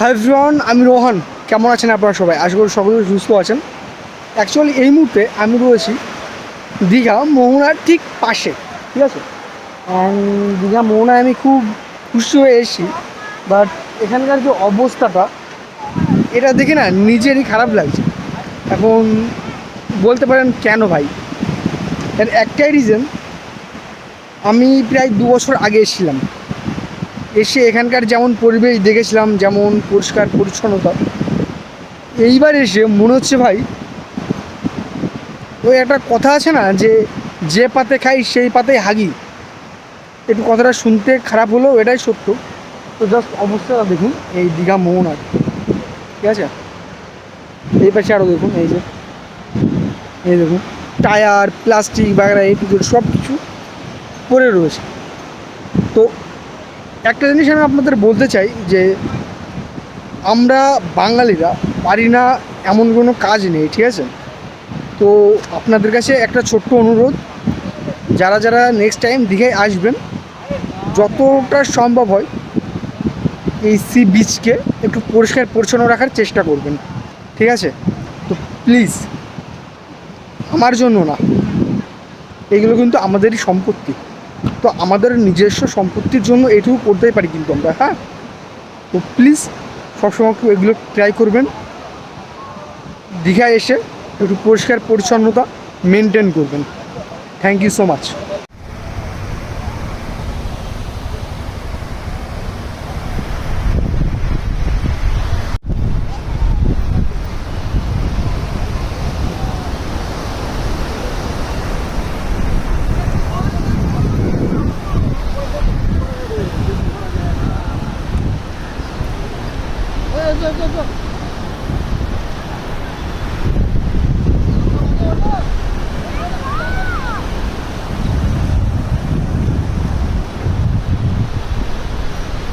Hi everyone আমি রোহান। কেমন আছেন আপনারা সবাই? আশা করি সকলে সুস্থ আছেন। অ্যাকচুয়ালি এই মুহূর্তে আমি রয়েছি দীঘা মোহনার ঠিক পাশে, ঠিক আছে? দীঘা মোহনায় আমি খুব খুশি হয়ে এসেছি। বাট এখানকার যে অবস্থাটা, এটা দেখে না নিজেরই খারাপ লাগছে। এখন বলতে পারেন, কেন ভাই? এর একটাই রিজন আমি প্রায় দু বছর আগে এসেছিলাম। এসে এখানকার যেমন পরিবেশ দেখেছিলাম, যেমন পরিষ্কার, পরিচ্ছন্নতা। এইবার এসে মনে হচ্ছে ভাই, ওই একটা কথা আছে না যে যে পাতে খাই সেই পাতে হাগি। একটু কথাটা শুনতে খারাপ হলেও এটাই সত্য। তো জাস্ট অবস্থাটা দেখুন, এই দীঘা মোহন মোহনার ঠিক আছে? এই পাশে আরও দেখুন, এই যে। এই দেখুন, টায়ার, প্লাস্টিক বাগেরা এই সব কিছু পড়ে রয়েছে। তো একটা জিনিস আমি আপনাদের বলতে চাই যে আমরা বাঙালিরা পারি না এমন কোনো কাজ নেই, ঠিক আছে? তো আপনাদের কাছে একটা ছোট্ট অনুরোধ, যারা যারা নেক্সট টাইম দীঘায় আসবেন, যতটা সম্ভব হয় এই সি বিচকে একটু পরিষ্কার পরিচ্ছন্ন রাখার চেষ্টা করবেন, ঠিক আছে? তো প্লিজ আমার জন্য না, এগুলো কিন্তু আমাদেরই সম্পত্তি। তো আমাদের নিজস্ব সম্পত্তির জন্য এটুকু করতেই পারি কিন্তু আমরা হ্যাঁ? তো প্লিজ সবসময় এগুলো ট্রাই করবেন। দীঘায় এসে একটু পরিষ্কার পরিচ্ছন্নতা মেনটেন করবেন। Thank you so much 坐坐坐